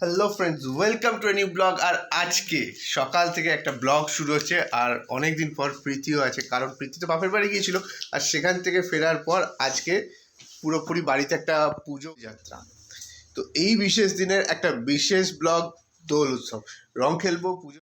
Hello friends welcome to new blog আর আজকে সকাল থেকে একটা ব্লগ শুরু হচ্ছে আর অনেক দিন পর প্রীতিও আছে কারণ প্রীতি তো বাপের বাড়ি গিয়েছিল। আর সেখান থেকে ফেরার পর আজকে পুরোপুরি বাড়িতে একটা পুজো যাত্রা। তো এই বিশেষ দিনের একটা বিশেষ ব্লগ দোল উৎসব। রং খেলব পুজো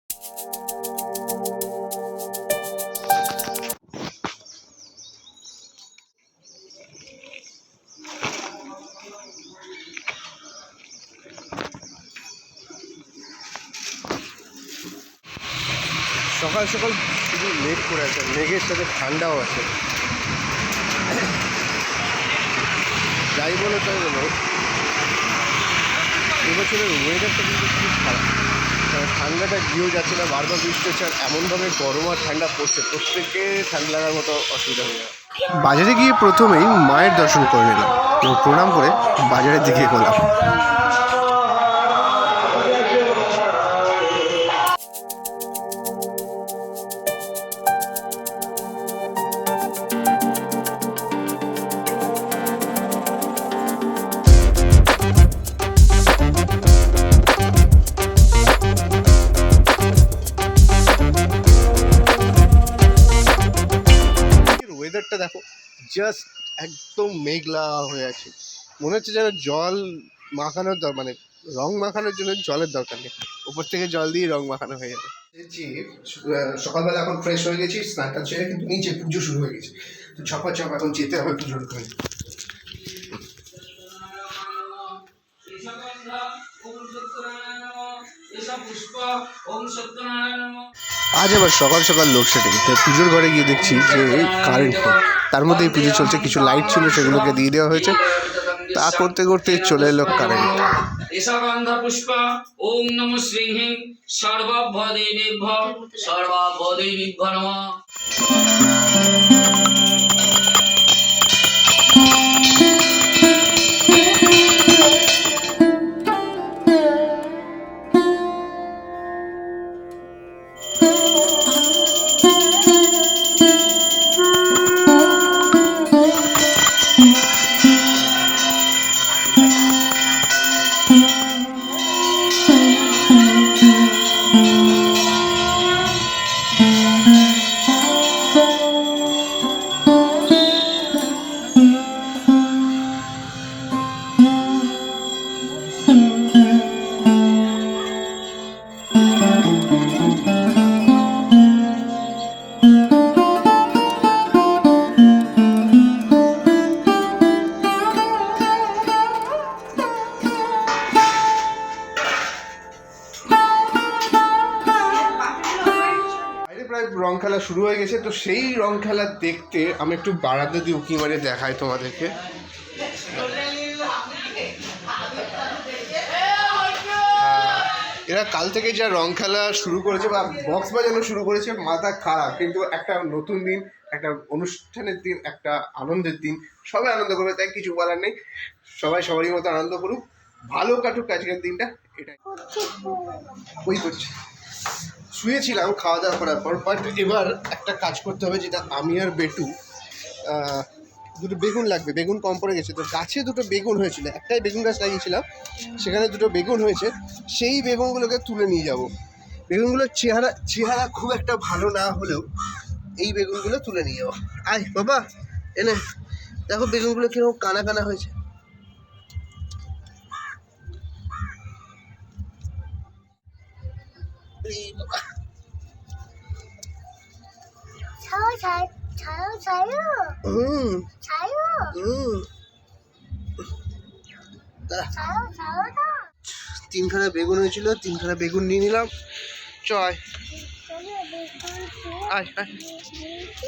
সকাল সকাল শুধু মেঘ করে আছে মেঘের সাথে ঠান্ডাও আছে। যাই বলো তাই বলো, এবছরের ওয়েদারটা কিন্তু খুব খারাপ। ঠান্ডাটা গিয়েও যাচ্ছে না, বারবার বৃষ্টি হচ্ছে, আর এমনভাবে গরম আর ঠান্ডা পড়ছে, প্রত্যেককে ঠান্ডা লাগার মতো অসুবিধা হয়ে যায় বাজারে গিয়ে প্রথমেই মায়ের দর্শন করে নিলাম এবং প্রণাম করে বাজারের দিকে এগোলাম। জাস্ট একদম মেঘলা হয়ে আছে। মনে হচ্ছে যেন জল মাখানোর দর মানে রং মাখানোর জন্য জলের দরকার নেই। উপর থেকে জল দিয়ে রং মাখানো হয়ে যাবে। যে সকালবেলা এখন ফ্রেশ হয়ে গেছি স্নানটা ছেড়ে কিন্তু নিচে পুজো শুরু হয়ে গেছে। তো ছপা ছপ এখন যেতে হবে পুজোর করে পুষ্প ওম সত্যনারায়ণ নমঃ আজ আবার সকাল সকাল লোডশেডিং তাই পুজোর ঘরে গিয়ে দেখছি যে কারেন্ট নেই তার মধ্যেই পুজো চলছে, কিছু লাইট ছিল সেগুলোকে দিয়ে দেওয়া হয়েছে। তা করতে করতে চলে এলো কারেন্ট ঈশাগন্ধ পুষ্প নমঃ। প্রায় রং খেলা শুরু হয়ে গেছে, তো সেই রং খেলা দেখতে আমি একটু বারান্দা দিয়ে উঁকি মারে দেখাই তোমাদেরকে। এরা কাল থেকে যা রং খেলা শুরু করেছে বা বক্স বাজানো শুরু করেছে, মাথা খারাপ। কিন্তু একটা নতুন দিন, একটা অনুষ্ঠানের দিন, একটা আনন্দের দিন, সবাই আনন্দ করবে, তাই কিছু বলার নেই। সবাই সবারই মতো আনন্দ করুক। ভালো কাটুক আজকের দিনটা, এটাই। ওই করছে। শুয়েছিলাম খাওয়া দাওয়া করার পর বাট এবার একটা কাজ করতে হবে যেটা আমি আর বেটু দুটো বেগুন লাগবে, বেগুন কম পড়ে গেছে। তো গাছে দুটো বেগুন হয়েছিল, একটাই বেগুন গাছ লাগিয়েছিলাম, সেখানে দুটো বেগুন হয়েছে, সেই বেগুনগুলোকে তুলে নিয়ে যাব। বেগুনগুলোর চেহারা চেহারা খুব একটা ভালো না হলেও এই বেগুনগুলো তুলে নিয়ে যাব। আয় বাবা, এনে, দেখো বেগুনগুলো কীরকম কানা কানা হয়েছে। দাঁড়া ছাও ছাও তিনখানা বেগুন হয়েছিল, তিনখানা বেগুন নিয়ে নিলাম। চয় আয়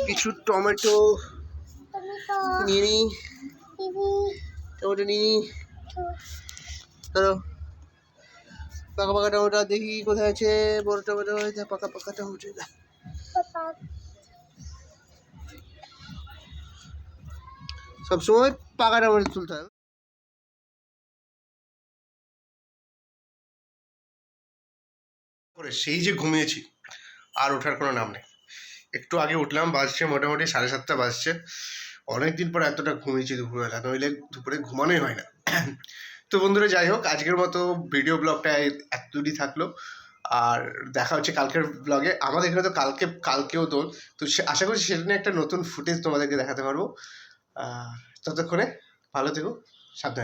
কিছু টমেটো নিয়ে নিই টমেটো নিয়ে নিই ধরো। পাকা পাকা টমেটো দেখি কোথায় আছে বড় টমেটো হয়েছে পাকা পাকা টমেটো সবসময় পাকা টমেটো তুলতে হবে সেই যে ঘুমিয়েছি, আর ওঠার কোনো নাম নেই। একটু আগে উঠলাম, বাজছে মোটামুটি সাড়ে সাতটা বাজছে। অনেকদিন পর এতটা ঘুমিয়েছি দুপুরবেলা, নইলে দুপুরে ঘুমানোই হয় না। তো বন্ধুরা, যাই হোক, আজকের মতো ভিডিও ব্লগটা এতটুকুই থাকল। আর দেখা হচ্ছে কালকের ব্লগে আমাদের এখানে তো কালকে, কালকেও দোল। তো আশা করছি সেটা নিয়ে একটা নতুন ফুটেজ তোমাদেরকে দেখাতে পারব। ততক্ষণে ভালো থেকো, সাবধানে।